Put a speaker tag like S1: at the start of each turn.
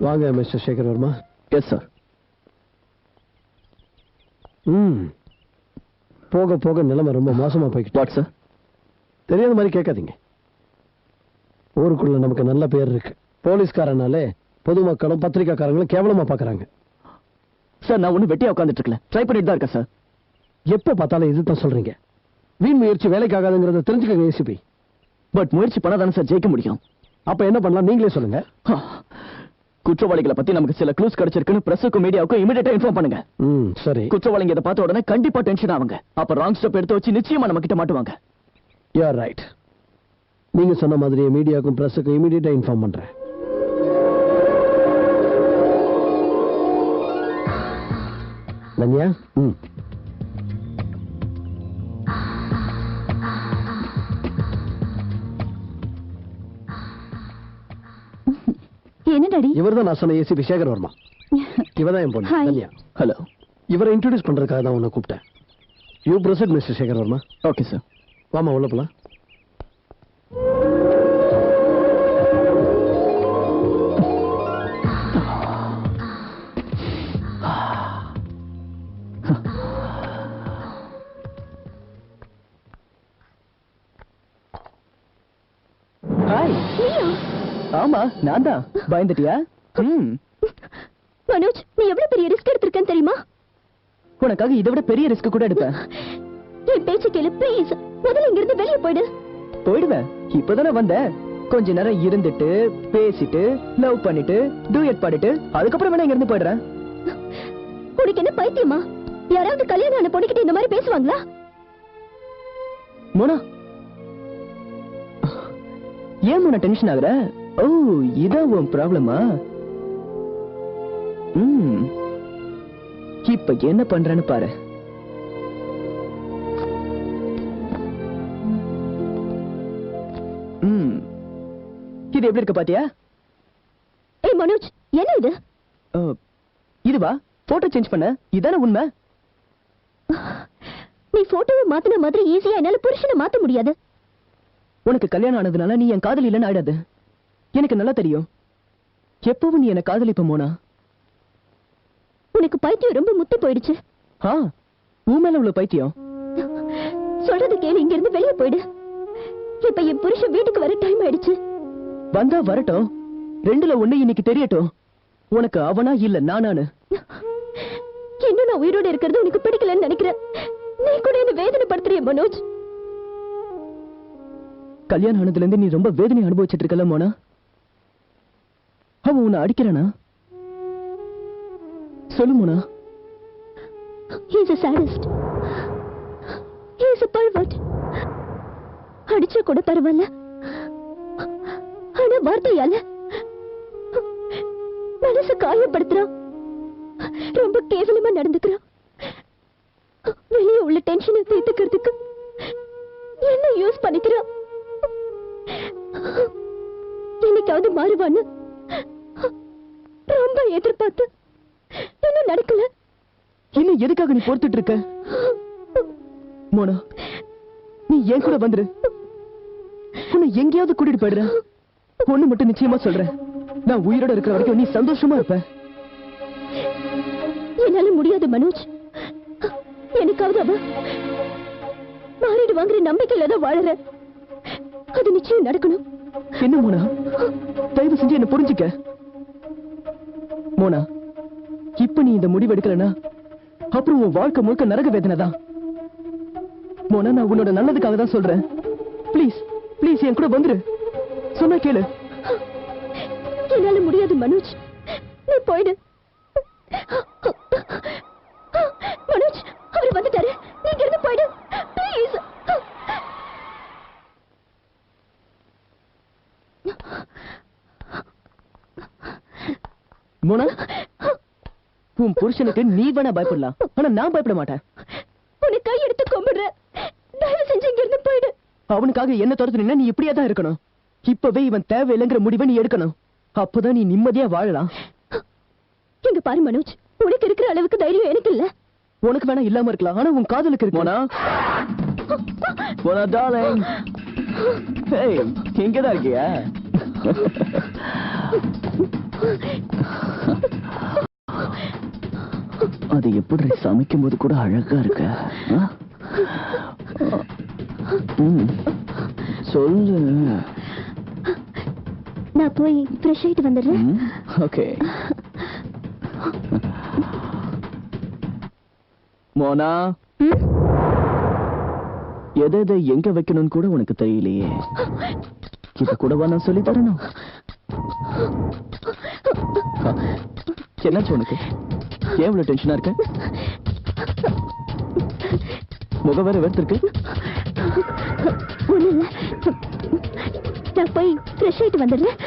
S1: வாங்க mister Shekhar Varma.
S2: Yes sir
S1: ம். போக போக நிலைமை ரொம்ப மோசமா போய்கிட்டு
S2: வாட் சார்
S1: தெரியாத மாதிரி கேட்காதீங்க. ஊருக்குள்ள நமக்கு நல்ல பேர் இருக்கு. போலீஸ்காரனாலே பொதுமக்களும் பத்திரிக்கைக்காரங்களும் கேவலமா பாக்குறாங்க.
S2: சார் நான் ஒன்றும் வெட்டியா உட்காந்துட்டு இருக்கல. ட்ரை பண்ணிட்டு தான் இருக்கேன் சார்
S1: எப்ப பார்த்தாலும் இதுதான் சொல்றீங்க. வீண் முயற்சி வேலைக்காகாதுங்கிறத தெரிஞ்சுக்கங்க ஏசிபி
S2: பட் முயற்சி பண்ணாதானே சார் ஜெயிக்க முடியும்.
S1: அப்ப என்ன பண்ணலாம் நீங்களே சொல்லுங்க.
S2: ஹா. குற்றவாளிகளை பத்தி நமக்கு சில க்ளூஸ் கிடைச்சிருக்குன்னு பிரஸுக்கும் மீடியாவுக்கும் இமிடியேட்டா இன்ஃபார்ம் பண்ணுங்க.
S1: ம் சரி.
S2: குற்றவாளிங்க இதை பார்த்த உடனே கண்டிப்பா டென்ஷன் ஆவாங்க அப்ப ராங் ஸ்டெப் எடுத்து வச்சு நிச்சயமா நம்ம கிட்ட மாட்டுவாங்க.
S1: யூஆர் ரைட் நீங்க சொன்ன மாதிரி மீடியாக்கும் பிரஸுக்கும் இமீடியட்டா இன்ஃபார்ம் பண்றேன். தன்யா ம்.
S3: என்ன டாடி
S1: இவர் தான் நான் சொன்ன ஏசிபி சேகர் வர்மா. இவ தான் என் பொண்ணு.
S3: Hi.
S1: தன்யா.
S2: ஹலோ
S1: இவரை இன்ட்ரோடியூஸ் பண்றதுக்காக தான் உன்னை கூப்பிட்டேன். யூ பிரசட் mister Shekhar Varma.
S2: Okay sir
S1: வாமா உள்ள போலாம்.
S2: ஆமா நான் தான். பயந்துட்டியா? ம்.
S3: மனோஜ் நீ எவ்வளவு பெரிய ரிஸ்க் எடுத்திருக்கேன்னு தெரியுமா?
S2: உனக்காக இதை விட பெரிய ரிஸ்க் கூட எடுப்பேன்.
S3: என் பேச்சு கேளு ப்ளீஸ் முதல்ல இங்க இருந்து வெளியே போயிடு.
S2: போயிடுவேன். இப்பதானே வந்தேன். கொஞ்ச நேரம் இருந்துட்டு பேசிட்டு லவ் பண்ணிட்டு டூயட் பாடிட்டு அதுக்கப்புறம் வேணா இங்க இருந்து போயிடுறேன்.
S3: உனக்கு என்ன பைத்தியமா? யாராவது கல்யாணம் ஆன பொண்ணுகிட்ட இந்த மாதிரி பேசுவாங்களா?
S2: மோனா. ஏன் மோனா டென்ஷன் ஆகுற? ஓ இதான் உன் ப்ராப்ளமா ம். இப்ப என்ன பண்றேன்னு பாரு. ம். இது எப்படி இருக்கு பாத்தியா?
S3: ஏய் மனோஜ் என்ன இது?
S2: இதுவா? போட்டோ சேஞ்ச் பண்ண. இதானே உண்மை?
S3: நீ போட்டோவை மாத்தின மாதிரி ஈஸியா என்னால புருஷனை மாத்த முடியாது.
S2: உனக்கு கல்யாணம் ஆனதுனால நீ என் காதலி இல்லைன்னு ஆயிடாது. எனக்கு நல்லா தெரியும். எப்பவும் நீ என்ன காதலிப்ப மோனா?
S3: உனக்கு பைத்தியம் ரொம்ப முத்தி போயிடுச்சு.
S2: ஆ உன் மேல உள்ள பைத்தியம்.
S3: சொல்றது கேளு இங்க இருந்து வெளியே போயிடு. இப்ப என் புருஷன் வீட்டுக்கு வர டைம் ஆயிடுச்சு.
S2: வந்தா வரட்டும். ரெண்டுல ஒண்ணு இன்னைக்கு தெரியட்டும். உனக்கு அவனா இல்ல நானானு?
S3: இன்னும் நான் உயிரோட இருக்கிறது உனக்கு பிடிக்கலன்னு நினைக்கிறேன். நீ கூட என்ன வேதனைப்படுத்துறிய மனோஜ்.
S2: கல்யாணம் ஆனதுல இருந்து நீ ரொம்ப வேதனை அனுபவிச்சிட்டு இருக்கல மோனா? அவன் உன்னை அடிக்கிறானா? சொல்லு Mona.
S3: He's a sadist. He's a pervert. அடிச்சா கூட பரவாயில்ல. ஆனா வார்த்தையால மனசு காயப்படுத்துறான். ரொம்ப கேவலமா நடந்துக்கிறான். வெளியே உள்ள டென்ஷனை தீர்த்துக்கிறதுக்கு என்ன யூஸ் பண்ணிக்கிறான்? என்னைக்காவது மாறுவான்னு எதிர்பார்த்து இன்னும் நடக்கல.
S2: இன்னும் எதுக்காக நீ பொறுத்துட்டு இருக்க? மோனா நீ என் கூட வந்துரு. உன்னை எங்கேயாவது கூட்டிட்டு போயிடுறேன். ஒண்ணு மட்டும் நிச்சயமா சொல்றேன். நான் உயிரோட இருக்கிற வரைக்கும் நீ சந்தோஷமா இருப்ப.
S3: என்னால முடியாது மனோஜ். எனக்காவது அவ மாறிடுவாங்கிற நம்பிக்கையில தான் வாழறேன் அது நிச்சயம் நடக்கணும்.
S2: என்ன மோனா? தயவு செஞ்சு என்ன புரிஞ்சுக்க. மோனா இப்ப நீ இந்த முடிவு எடுக்கலனா அப்புறம் உன் வாழ்க்கை முழுக்க நரக வேதனை தான். மோனா நான் உன்னோட நல்லதுக்காக தான் சொல்றேன். ப்ளீஸ் ப்ளீஸ் என் கூட வந்துரு. சொன்னா கேளு.
S3: என்னால முடியாது மனோஜ். நீ போயிடு மனோஜ் அவர் வந்துட்டாரு நீங்க இருந்து போயிடு ப்ளீஸ்
S2: மோனா உன் புருஷனுக்கு நீ வேணா பயப்படலாம். ஆனா நான் பயப்பட மாட்டேன்.
S3: உன்னை கை எடுத்து கும்பிடுறேன் தயவு செஞ்சு இங்க இருந்து போயிடு.
S2: அவனுக்காக என்ன துரத்துனா நீ இப்படியே தான் இருக்கணும். இப்பவே இவன் தேவையில்லைங்கிற முடிவை நீ எடுக்கணும். அப்பதான் நீ நிம்மதியா வாழலாம்.
S3: இங்க பாரு மனோஜ் உனக்கு இருக்கிற அளவுக்கு தைரியம் எனக்கு இல்ல.
S2: உனக்கு வேணா இல்லாம இருக்கலாம் ஆனா உன் காதலுக்கு இருக்கு. மோனா. மோனா டார்லிங் ஹேய் இங்க தான் இருக்கியா?
S4: அது எப்படி சமைக்கும் போது கூட அழகா இருக்க. சொல்லு.
S3: நான் போய் ஃப்ரெஷ் ஆயிட்டு வந்துடுறேன்.
S4: ஓகே. மோனா? எதை எதை எங்க வைக்கணும்னு கூட உனக்கு தெரியலையே. இத கூடவா நான் சொல்லி தரணும்? என்னாச்சு உனக்கு? ஏன் இவ்வளவு டென்ஷனா இருக்க? முகம் வேற வெறுத்திருக்கு.
S3: இல்ல நான் போய் ஃப்ரெஷ் ஆயிட்டு வந்துடுறேன்.